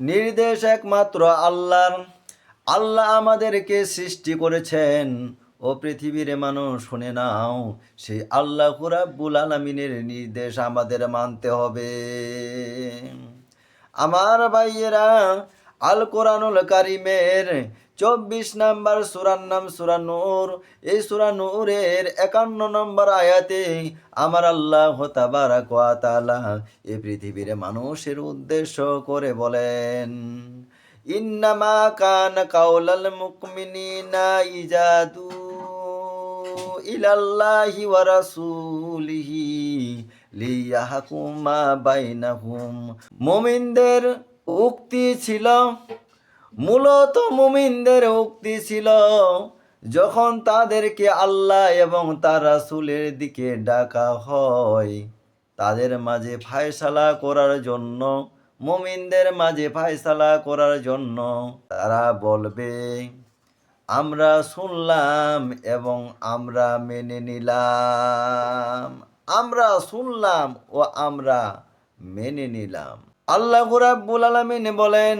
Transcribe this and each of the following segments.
নির্দেশ একমাত্র আল্লাহর। আল্লাহ আমাদেরকে সৃষ্টি করেছেন। ও পৃথিবীর মানুষ, শুনে নাও, সেই আল্লাহ কুরাবুল আলমিনের নির্দেশ আমাদের মানতে হবে। আমার ভাইয়েরা, আল কোরআনুল কারিমের চব্বিশ নম্বর সুরার নাম সুরা নূর। এই সুরা নূরের একান্ন নম্বর আয়াতে আমার আল্লাহ তাবারাক ওয়া তাআলা এই পৃথিবীর মানুষের উদ্দেশ্য করে বলেন, ইন্নামা কান কাউলাল মুকমিনিনা ইজাদু ইলাল্লাহি ওয়া রাসূলিহি লিয়াহকুমা বাইনাহুম। মুমিনদের উক্তি ছিল মূলত মুমিনদের উক্তি ছিল যখন তাদেরকে আল্লাহ এবং তার রাসূলের দিকে ডাকা হয়। তাদের মাঝে ফায়সালা করার জন্য, মুমিনদের মাঝে ফায়সালা করার জন্য তারা বলবে, আমরা শুনলাম এবং আমরা মেনে নিলাম। আমরা শুনলাম ও আমরা মেনে নিলাম। আল্লাহ রাব্বুল আলামিন বলেন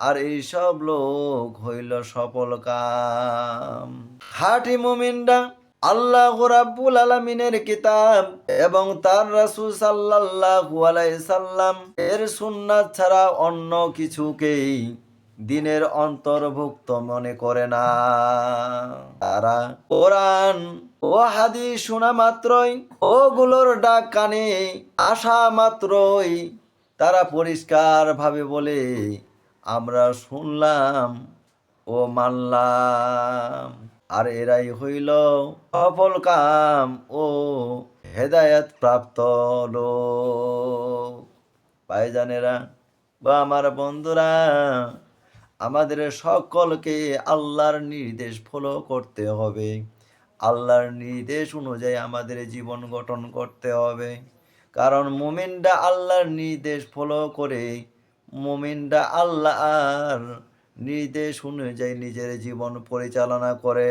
আর এই সব লোক হইল সফল কাম। হাটি মুমিনরা আল্লাহ রাব্বুল আলামিনের কিতাব এবং তার রাসূল সাল্লাল্লাহু সাল্লাম এর সুন্নাত ছাড়া অন্য কিছুকেই দিনের অন্তর্ভুক্ত মনে করে না। তারা কোরআন ও হাদি শোনা মাত্রই ওগুলোর ডাক কানে আসা মাত্রই তারা পরিষ্কার ভাবে বলে আমরা শুনলাম ও মানলাম, আর এরাই হইল সফল কাম ও হেদায়ত প্রাপ্ত লোক। ভাইজানেরা বা আমার বন্ধুরা, আমাদের সকলকে আল্লাহর নির্দেশ ফলো করতে হবে। আল্লাহর নির্দেশ অনুযায়ী আমাদের জীবন গঠন করতে হবে। কারণ মুমিনরা আল্লাহর নির্দেশ ফলো করে মুমিনরা আল্লাহর নির্দেশ অনুযায়ী নিজের জীবন পরিচালনা করে।